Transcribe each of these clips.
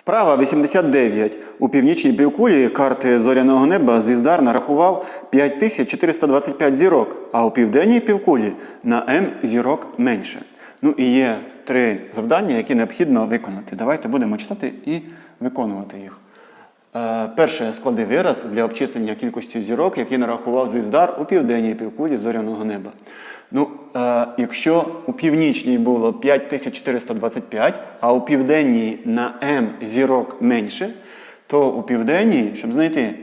Вправа 89. У північній півкулі карти зоряного неба звіздар нарахував 5425 зірок, а у південній півкулі на М зірок менше. Ну і є три завдання, які необхідно виконати. Давайте будемо читати і виконувати їх. Е, Перше склади вираз для обчислення кількості зірок, які нарахував звіздар у південній півкулі зоряного неба. Ну, е, якщо у північній було 5425, а у південній на М зірок менше, то у південній, щоб знайти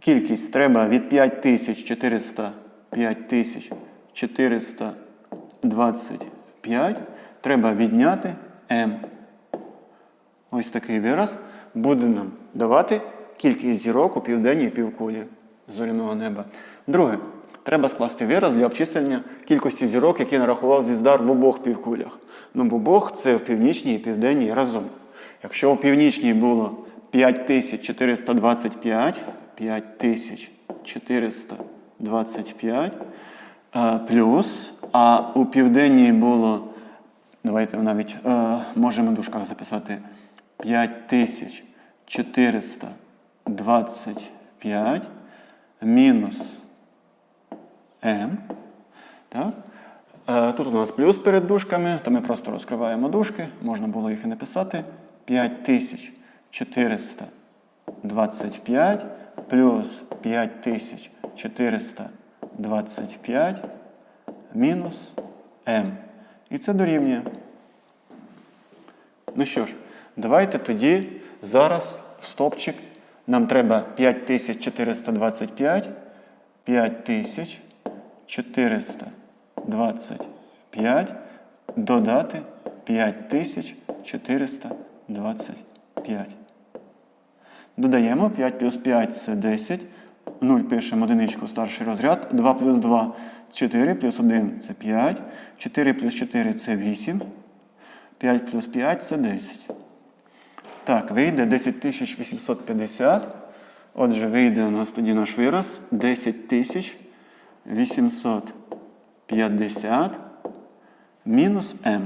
кількість, треба від 5400 5425 треба відняти М. Ось такий вираз буде нам давати кількість зірок у південній півкулі зоряного неба. Друге, треба скласти вираз для обчислення кількості зірок, які нарахував звіздар в обох півкулях. Ну, в обох це в північній і південній разом. Якщо у північній було 5425, 5425 е, плюс, а у південній було Давайте навіть е, можемо в дужках записати 5425 мінус М. Так? Е, тут у нас плюс перед дужками, то ми просто розкриваємо дужки, можна було їх і написати. 5425 плюс 5425 мінус М. І це дорівнює. Ну що ж, давайте тоді зараз стопчик. Нам треба 5425, 5425 додати 5425. Додаємо 5 плюс 5 це 10. 0 пишемо одиничку старший розряд. 2 плюс 2 4 плюс 1 це 5. 4 плюс 4 це 8. 5 плюс 5 це 10. Так, вийде 10850. Отже, вийде у нас тоді наш вираз 10850 мінус m.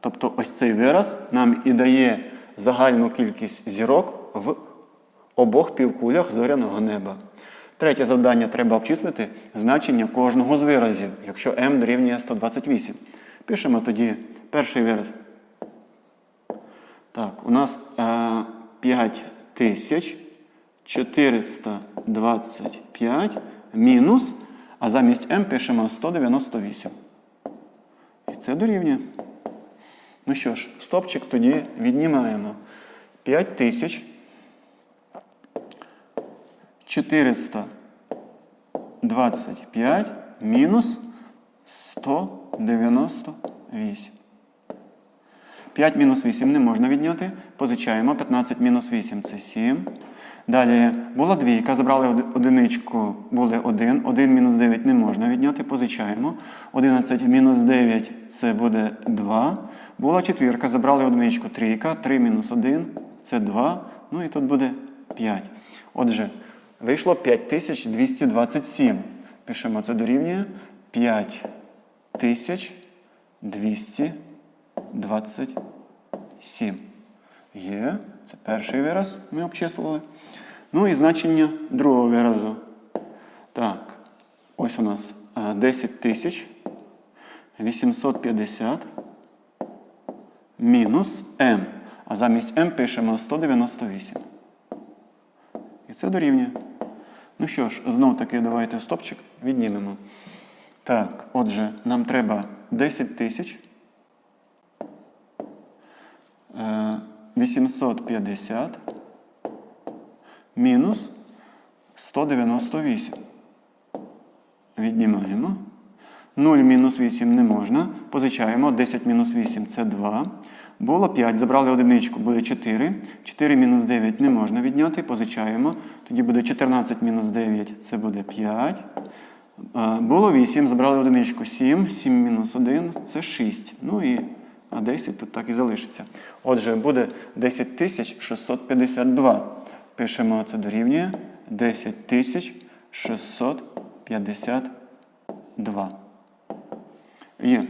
Тобто ось цей вираз нам і дає загальну кількість зірок в обох півкулях зоряного неба. Третє завдання треба обчислити значення кожного з виразів, якщо m дорівнює 128. Пишемо тоді перший вираз. Так, у нас е, 5425 мінус, а замість m пишемо 198. І це дорівнює. Ну що ж, стопчик тоді віднімаємо 5000. 425 мінус 198. 5 мінус 8 не можна відняти. Позичаємо. 15 мінус 8 це 7. Далі була двійка, забрали одиничку, були 1. 1 мінус 9 не можна відняти, позичаємо. 11 мінус 9 це буде 2. Була четвірка, забрали одиничку, трійка. 3 мінус 1 це 2. Ну і тут буде 5. Отже, вийшло 5227. Пишемо, це дорівнює 5227. Є. Це перший вираз ми обчислили. Ну і значення другого виразу. Так, ось у нас 10 тисяч 850 мінус m. А замість m пишемо 198. І це дорівнює. Ну що ж, знов таки давайте стопчик віднімемо. Так, отже, нам треба 10 тисяч. Е, 850 мінус 198. Віднімаємо. 0 мінус 8 не можна. Позичаємо. 10 мінус 8 це 2. Було 5. Забрали одиничку, буде 4. 4 мінус 9 не можна відняти. Позичаємо. Тоді буде 14 мінус 9 це буде 5. Е, Було 8, забрали одиничку 7. 7 мінус 1 це 6. Ну і а 10 тут так і залишиться. Отже, буде 10 652. Пишемо це дорівнює 10 652. Є.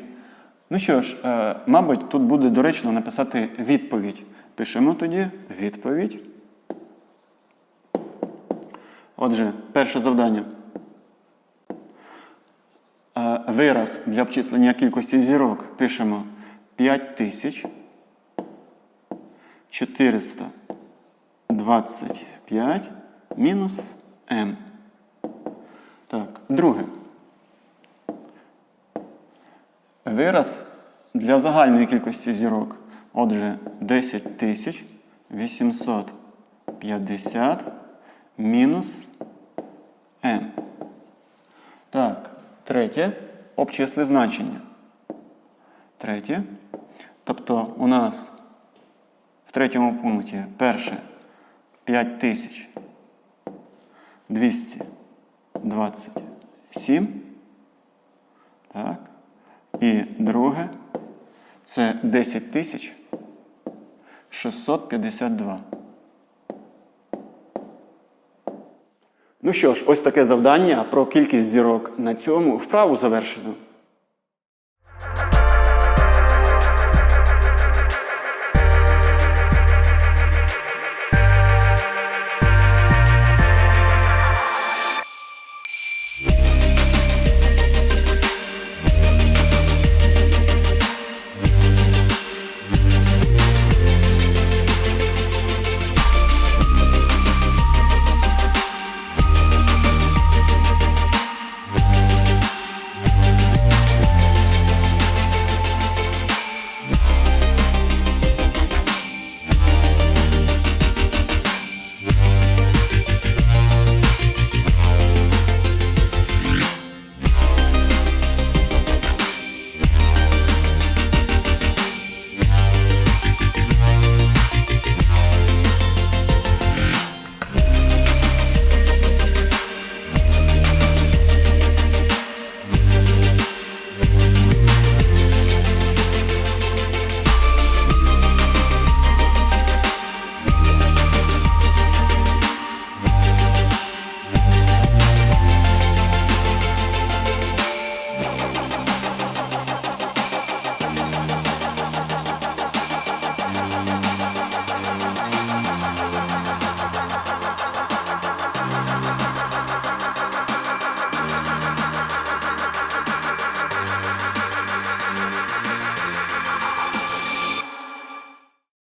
Ну що ж, е, мабуть, тут буде доречно написати відповідь Пишемо тоді відповідь. Отже, перше завдання. Е, Вираз для обчислення кількості зірок пишемо 5000 425 мінус m. Так, друге. Вираз для загальної кількості зірок. Отже, 10 тисяч 850 мінус m. Так, третє. Обчисли значення. Третє. Тобто у нас в третьому пункті перше 5227. Так. І друге це 10 652. Ну що ж, ось таке завдання про кількість зірок. На цьому вправу завершено.